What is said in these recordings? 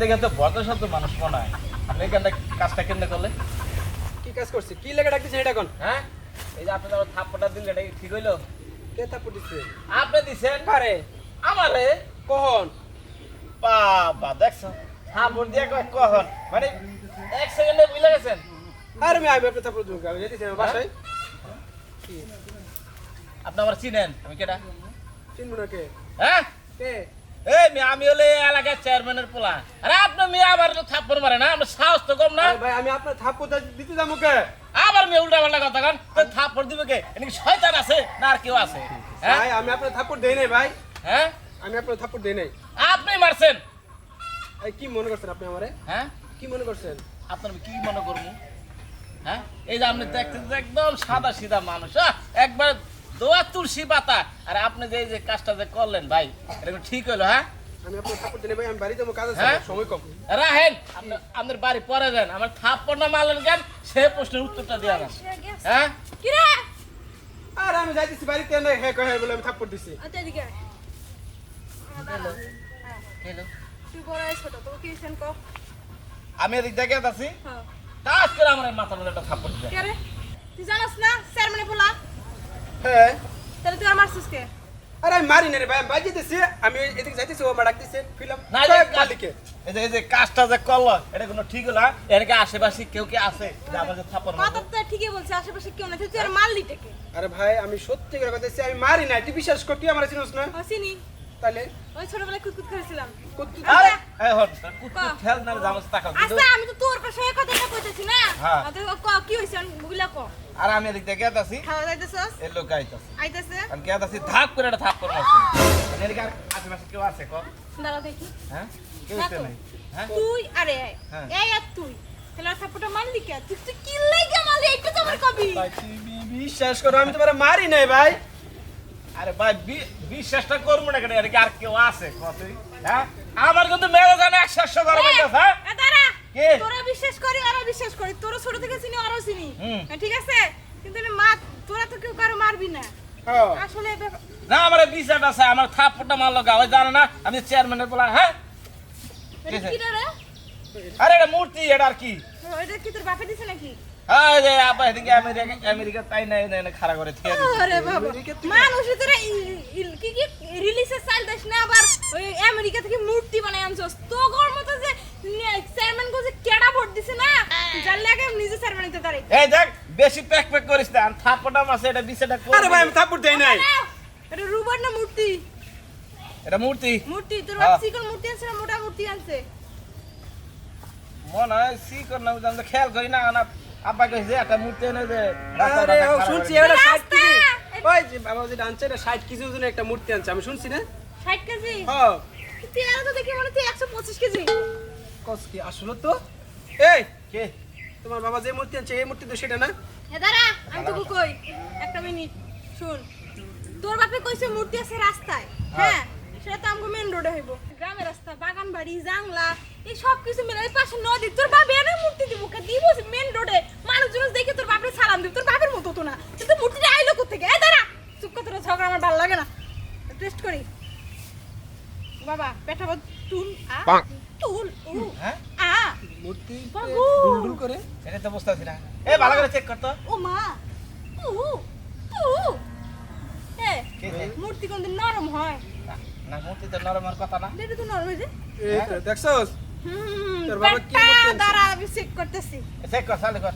দেখে তো ভদ্রসাধ্য মানুষ মনে হয়। আপনি এখানটা কাজটা কেন করলে কি কাজ করছি? কি লেগে ডাকতেছেন এটা কোন হ্যাঁ? এই যে আপনি যখন থাপ্পড়টা দিলেন এটা ঠিক হইল? কে থাপ্পড় দিচ্ছে আপনি দিছেন? কারে? আমারে? কখন? বাবা দেখছ? থাপ্পড় দিয়ে কয় কখন? মানে এক সেকেন্ডে বুঝলে গেছেন? আরে আমি আমি আপনার থাপ্পড় দিব। আমি যেতেছি আমার বাসায়। আপনি আমার চিনেন? আমি কেটা চিনবো না কে? হ্যাঁ? কে? এই মেয়ে আমি হলে এলাকার চেয়ারম্যানের পোলা। আরে আপনি মেয়ে আবার তো থাপ্পড় মারে না? আপনার সাহস তো কম না? ভাই আমি আপনার থাপ্পড় দিতে যাব কে? আবার মেয়ে উল্টা পাল্টা কথা কান। থাপ্পড় দিবে কে? এদিকে শয়তান আছে না আর কেউ আছে? হ্যাঁ? ভাই আমি আপনার থাপ্পড় দেই নাই ভাই। হ্যাঁ? আমি আপনার থাপ্পড় দেই নাই। আপনি মারছেন। এই কি মনে করছেন আপনি আমারে? হ্যাঁ? কি মনে করছেন? আপনার কি মনে করব? হ্যাঁ? এই যে আপনি দেখতে একদম সাদা সিধা মানুষ একবার দোয়া তুলসী পাতা। আর আপনি যে যে কাজটা যে করলেন ভাই এটা কি ঠিক হলো হ্যাঁ? আমি আপনার থাপ্পড় দেই ভাই আমি বাড়ি যাব কাজ আছে হ্যাঁ? আমার, সময় কম। রাহেন আপনি আপনার বাড়ি পরে যান। আমার থাপ্পড় না মারলেন কেন? সে প্রশ্নের উত্তরটা দেওয়া না হ্যাঁ? আর আমি যাইতেছি বাড়িতে না হ্যাঁ কহে বলে আমি থাপ্পড় দিছি। আচ্ছা এদিকে। হ্যাঁ। তুই বড় তোকে কি আমি এদিক দেখে আছি হ্যাঁ। করে আমার মাথার মধ্যে একটা থাপ্পড় কে রে? তুই জানাস না চেয়ারম্যানে বলা হ্যাঁ। তাহলে তুই আর মারছিস আরে আমি মারি না রে ভাই আমি বাড়ি আমি এদিকে যাইতেছি ও আমার ডাকতেছে ফিলাম। না এই যে কাজ- মালিকে। এই যে এই যে কাজটা যে করল এটা কোনো ঠিক হলো? এর কি আশেপাশে কেউ কি আছে? যে আমাকে থাপ্পড় কথা তো ঠিকই বলছে আশেপাশে কেউ না তুই আর মারলি টেকে আরে ভাই আমি সত্যি করে কথা আমি মারি না তুই বিশ্বাস কর তুই আমার চিনিস না? চিনি। তাহলে ওই ছোটবেলায় কুতকুত করেছিলাম। কত- আরে! এই হন কুকুর খেল না জামাস তাকাও আচ্ছা আমি তো তোর পাশে এই কথাটা কইতেছি না হ্যাঁ। আর তুই ক কি হইছে বুগলা ক। আর আমি এদিক দেখে আছি। খাওয়া যাইতেছস এই লোক আইতাছে। আইতেছে? আমি কে আছি ধাপ করে একটা থাপ্পড় মারছে মানে এদিকে আর আশেপাশে কেউ আছে ক? দাঁড়া দেখি। হ্যাঁ? কেউ আছে নাই। হ্যাঁ? তুই আরে হ্যাঁ। এই আর তুই। তাহলে আর মারলি কে? তুই তুই কি লাগে মারলি? একটু তো আমার কবি। বিশ্বাস করো আমি তোমার মারি নাই ভাই। আরে ভাই বিশ্বাসটা করব না কেন? আর কেউ আছে ক তুই? হ্যাঁ? আমার কিন্তু মেরে জানে একশো গরম হয়ে? তোরা বিশ্বাস করি আরও বিশ্বাস করি। তোরা ছোট থেকে চিনি আরও চিনি। হ্যাঁ, ঠিক আছে? কিন্তু আমি মা তোরা তো কেউ কারও মারবি না। হ্যাঁ। আসলে না আমার বিচারটা আছে আমার থাপ্পড়টা মারলো গা ওই জানে না? আমি চেয়ারম্যানের বলা হ্যাঁ? আরে এটা মূর্তি এটা আর কি? ও, এটা কি তোর বাপে দিছে নাকি? হ্যাঁ এই যে আবার আমেরিকা আমেরিকা তাই নাই খাড়া করে মানুষ কি কি রিলিজে চাল দিস না আবার ওই আমেরিকা থেকে মূর্তি বানাই আনছস। তো গর মতো যে চেয়ারম্যান কো কেডা ভোট দিছে না? জানলে আগে নিজে চেয়ারম্যান হতে দাঁড়াই এই দেখ বেশি প্যাক প্যাক করিস না আর থাপ্পড়টা মাসে এটা বিষয়টা আরে ভাই আমি থাপ্পড় দেই নাই। এটা রুবট না মূর্তি? এটা মূর্তি? মূর্তি তোর হ্যাঁ। বাপ মূর্তি আনছে না মোটা মূর্তি আনছে? মনে হয় সি কর না তো খেয়াল করি না না আব্বা কইছে একটা মূর্তি এনে যে আরে ও শুনছি এটা 60 কেজি। ওই যে বাবা যেটা আনছে এটা 60 কেজি ওজনের একটা মূর্তি আনছে আমি শুনছি না? ষাট কেজি? হ্যাঁ। তুই আর তো দেখি মনে হচ্ছে একশো পঁচিশ কেজি। কস কি আসলে তো? এই কে? তোমার বাবা যে মূর্তি আনছে এই মূর্তি তো সেটা না? এ দাঁড়া আমি তোকে কই? একটা মিনিট শুন। তোর বাপে কইছে মূর্তি আছে রাস্তায় হ্যাঁ। সেটা তো আমাকে মেন রোডে হইব। গ্রামের রাস্তা বাগান বাড়ি জাংলা এই সব কিছু মিলে পাশে নদী। তোর বাপে এনে মূর্তি দিব কে? দিব মেন রোডে মানুষজন দেখে তোর বাপের সালাম দিব তোর বাপের মতো তো না। কিন্তু মূর্তিটা আইলো কোথেকে এই দাঁড়া চুপ করে তোর ঝগড়া আমার ভালো লাগে না। টেস্ট করি। বাবা পেটাবো তুল আ? হ্যাঁ? আ মূর্তি। দুলদুল করে। এটা তো বুঝতে পারছি না। এ ভালো করে চেক কর তো। ও মা উ উ এ? মূর্তি কোনদিন নরম হয়? না, মূর্তি তো নরমের কথা না। এটা তো নরম হয়েছে এই তো দেখছস? তোর বাবা কি মূর্তি দাঁড়া আমি চেক করতেছি। চেক কর চালু কর।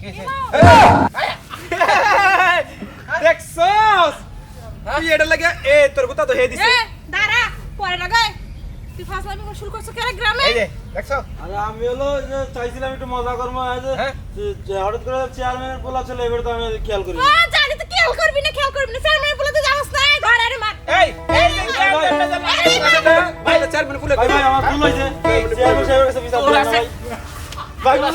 কি দেখছস? তুই এটা লাগে এ তোর কথা তো হে দিছে। এ দাঁড়া পরে লাগাই করে শুরু করছ কেন গ্রামে এই যে দেখছ আরে আমি হলো যে চাইছিলাম একটু মজা করব এই যে হ্যাঁ? যে- যে হঠাৎ করে চেয়ারম্যানের পোলা চলে এবার তো আমি খেয়াল করি ও জানি তো খেয়াল করবি না খেয়াল করবি না স্যার মেয়ে বলে তো জানোস না ঘর আরে মার এই এই ভাই চেয়ারম্যান ফুলে ভাই ভাই আমার ভুল হয়েছে চেয়ারম্যান সাহেবের কাছে বিচার আছে? ভাই ভাই